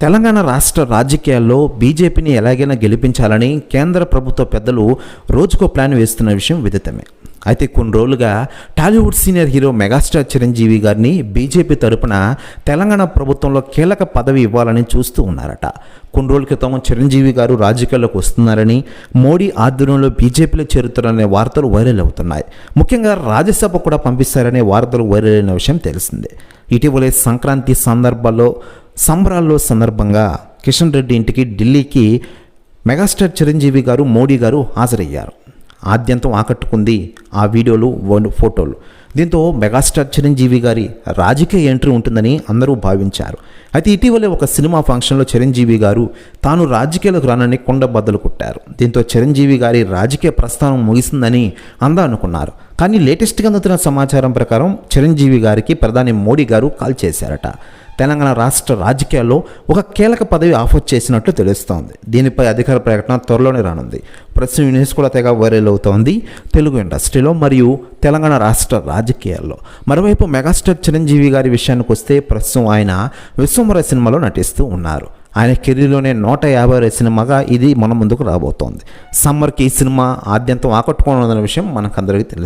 తెలంగాణ రాష్ట్ర రాజకీయాల్లో బీజేపీని ఎలాగైనా గెలిపించాలని కేంద్ర ప్రభుత్వ పెద్దలు రోజుకో ప్లాన్ వేస్తున్న విషయం విదితమే. అయితే కొన్ని రోజులుగా Tollywood senior hero megastar Chiranjeevi గారిని బీజేపీ తరపున తెలంగాణ ప్రభుత్వంలో కీలక పదవి ఇవ్వాలని చూస్తూ ఉన్నారట. కొన్ని రోజుల క్రితం చిరంజీవి గారు రాజకీయాల్లోకి వస్తున్నారని మోడీ ఆధ్వర్యంలో బీజేపీలో చేరుతారనే వార్తలు వైరల్ అవుతున్నాయి. ముఖ్యంగా రాజ్యసభ కూడా పంపిస్తారనే వార్తలు వైరల్ అయిన విషయం తెలిసిందే. ఇటీవలే సంక్రాంతి సందర్భాల్లో సంబరాల్లో సందర్భంగా కిషన్ రెడ్డి ఇంటికి ఢిల్లీకి మెగాస్టార్ చిరంజీవి గారు మోడీ గారు హాజరయ్యారు. ఆద్యంతం ఆకట్టుకుంది ఆ వీడియోలు ఫోటోలు. దీంతో మెగాస్టార్ చిరంజీవి గారి రాజకీయ ఎంట్రీ ఉంటుందని అందరూ భావించారు. అయితే ఇటీవలే ఒక సినిమా ఫంక్షన్లో చిరంజీవి గారు తాను రాజకీయాలకు రానని కొండబద్దలు కొట్టారు. దీంతో చిరంజీవి గారి రాజకీయ ప్రస్థానం ముగిసిందని అందరూ అనుకున్నారు. కానీ లేటెస్ట్గా అందుతున్న సమాచారం ప్రకారం చిరంజీవి గారికి ప్రధాని మోడీ గారు కాల్ చేశారట. తెలంగాణ రాష్ట్ర రాజకీయాల్లో ఒక కీలక పదవి ఆఫర్ చేసినట్లు తెలుస్తోంది. దీనిపై అధికార ప్రకటన త్వరలోనే రానుంది. ప్రస్తుతం న్యూస్ కూడా తెగ వైరల్ అవుతోంది తెలుగు ఇండస్ట్రీలో మరియు తెలంగాణ రాష్ట్ర రాజకీయాల్లో. మరోవైపు మెగాస్టార్ చిరంజీవి గారి విషయానికి వస్తే ప్రస్తుతం ఆయన విశ్వమర సినిమాలో నటిస్తూ ఉన్నారు. ఆయన కెరీర్లోనే నూట యాభై సినిమాగా ఇది మన ముందుకు రాబోతోంది. సమ్మర్కి ఈ సినిమా ఆద్యంతం ఆకట్టుకోనున్న విషయం మనకందరికీ తెలుసు.